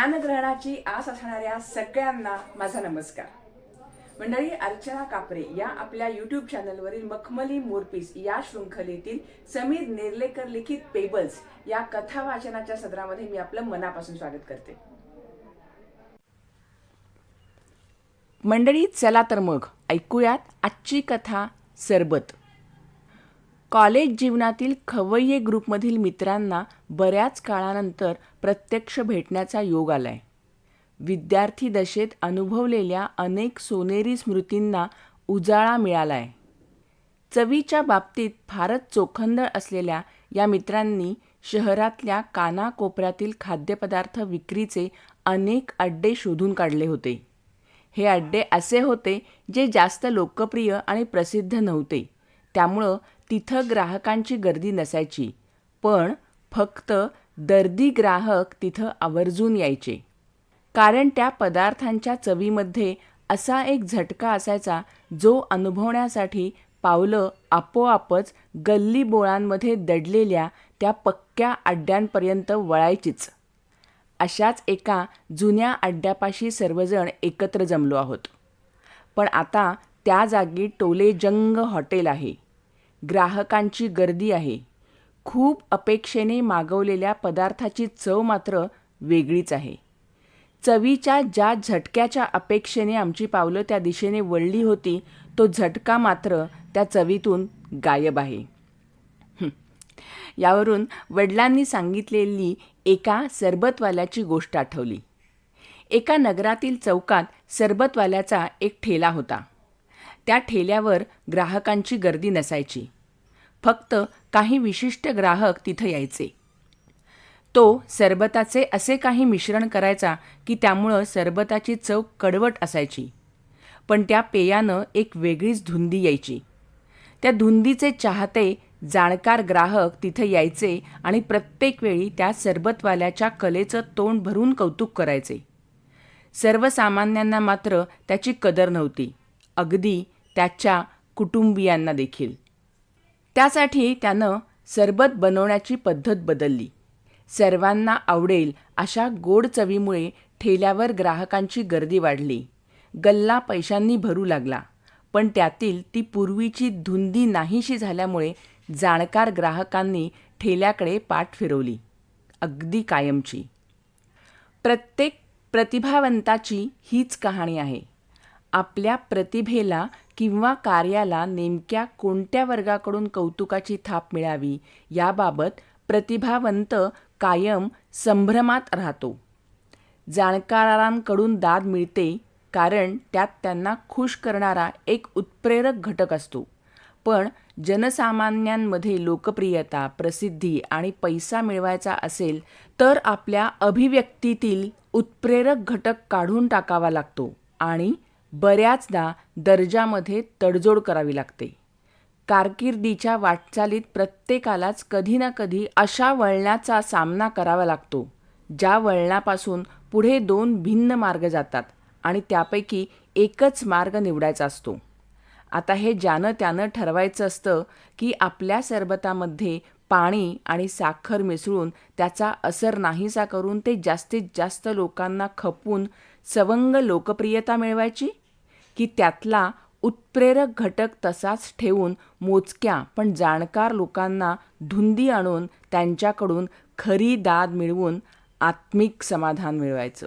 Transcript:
ज्ञानग्रहणाची आस असणाऱ्या सगळ्यांना माझा नमस्कार. मंडळी अर्चना कापरे या आपल्या युट्यूब चॅनलवरील मखमली मोरपीस या शृंखलेतील समीर नेर्लेकर लिखित पेबल्स या कथा वाचनाच्या सदरामध्ये मी आपलं मनापासून स्वागत करते. मंडळी चला तर मग ऐकूयात आजची कथा सरबत. कॉलेज जीवनातील खवय्ये ग्रुपमधील मित्रांना बऱ्याच काळानंतर प्रत्यक्ष भेटण्याचा योग आलाय. विद्यार्थी दशेत अनुभवलेल्या अनेक सोनेरी स्मृतींना उजाळा मिळालाय. चवीच्या बाबतीत फारच चोखंदळ असलेल्या या मित्रांनी शहरातल्या कानाकोपऱ्यातील खाद्यपदार्थ विक्रीचे अनेक अड्डे शोधून काढले होते. हे अड्डे असे होते जे जास्त लोकप्रिय आणि प्रसिद्ध नव्हते. त्यामुळं तिथं ग्राहकांची गर्दी नसायची पण फक्त दर्दी ग्राहक तिथं आवर्जून यायचे. कारण त्या पदार्थांच्या चवीमध्ये असा एक झटका असायचा जो अनुभवण्यासाठी पावलं आपोआपच गल्ली बोळांमध्ये दडलेल्या त्या पक्क्या अड्ड्यांपर्यंत वळायचीच. अशाच एका जुन्या अड्ड्यापाशी सर्वजण एकत्र जमलो आहोत. पण आता त्या जागी टोले जंग हॉटेल आहे. ग्राहकांची गर्दी आहे. खूप अपेक्षेने मागवलेल्या पदार्थाची चव मात्र वेगळीच आहे. चवीच्या ज्या झटक्याच्या अपेक्षेने आमची पावलं त्या दिशेने वळली होती तो झटका मात्र त्या चवीतून गायब आहे. यावरून वडिलांनी सांगितलेली एका सरबतवाल्याची गोष्ट आठवली. एका नगरातील चौकात सरबतवाल्याचा एक ठेला होता. त्या ठेल्यावर ग्राहकांची गर्दी नसायची. फक्त काही विशिष्ट ग्राहक तिथं यायचे. तो सरबताचे असे काही मिश्रण करायचा की त्यामुळं सरबताची चव कडवट असायची. पण त्या पेयानं एक वेगळीच धुंदी यायची. त्या धुंदीचे चाहते जाणकार ग्राहक तिथं यायचे आणि प्रत्येक वेळी त्या सरबतवाल्याच्या कलेचं तोंड भरून कौतुक करायचे. सर्वसामान्यांना मात्र त्याची कदर नव्हती. अगदी त्याच्या कुटुंबियांना देखील. त्यासाठी त्यानं सरबत बनवण्याची पद्धत बदलली. सर्वांना आवडेल अशा गोड चवीमुळे ठेल्यावर ग्राहकांची गर्दी वाढली. गल्ला पैशांनी भरू लागला. पण त्यातील ती पूर्वीची धुंदी नाहीशी झाल्यामुळे जाणकार ग्राहकांनी ठेल्याकडे पाठ फिरवली. अगदी कायमची. प्रत्येक प्रतिभावंताची हीच कहाणी आहे. आपल्या प्रतिभेला किंवा कार्याला नेमक्या कोणत्या वर्गाकडून कौतुकाची थाप मिळावी याबाबत प्रतिभावंत कायम संभ्रमात राहतो. जाणकारांकडून दाद मिळते कारण त्यात त्यांना खुश करणारा एक उत्प्रेरक घटक असतो. पण जनसामान्यांमध्ये लोकप्रियता प्रसिद्धी आणि पैसा मिळवायचा असेल तर आपल्या अभिव्यक्तीतील उत्प्रेरक घटक काढून टाकावा लागतो आणि बऱ्याचदा दर्जामध्ये तडजोड करावी लागते. कारकिर्दीच्या वाटचालीत प्रत्येकालाच कधी ना कधी अशा वळणाचा सामना करावा लागतो ज्या वळणापासून पुढे दोन भिन्न मार्ग जातात आणि त्यापैकी एकच मार्ग निवडायचा असतो. आता हे ज्यानं त्यानं ठरवायचं असतं की आपल्या सरबतामध्ये पाणी आणि साखर मिसळून त्याचा असर नाहीसा करून ते जास्तीत जास्त लोकांना खपून सवंग लोकप्रियता मिळवायची? की त्यातला उत्प्रेरक घटक तसाच ठेवून मोजक्या पण जाणकार लोकांना धुंदी आणून त्यांच्याकडून खरी दाद मिळवून आत्मिक समाधान मिळवायचं?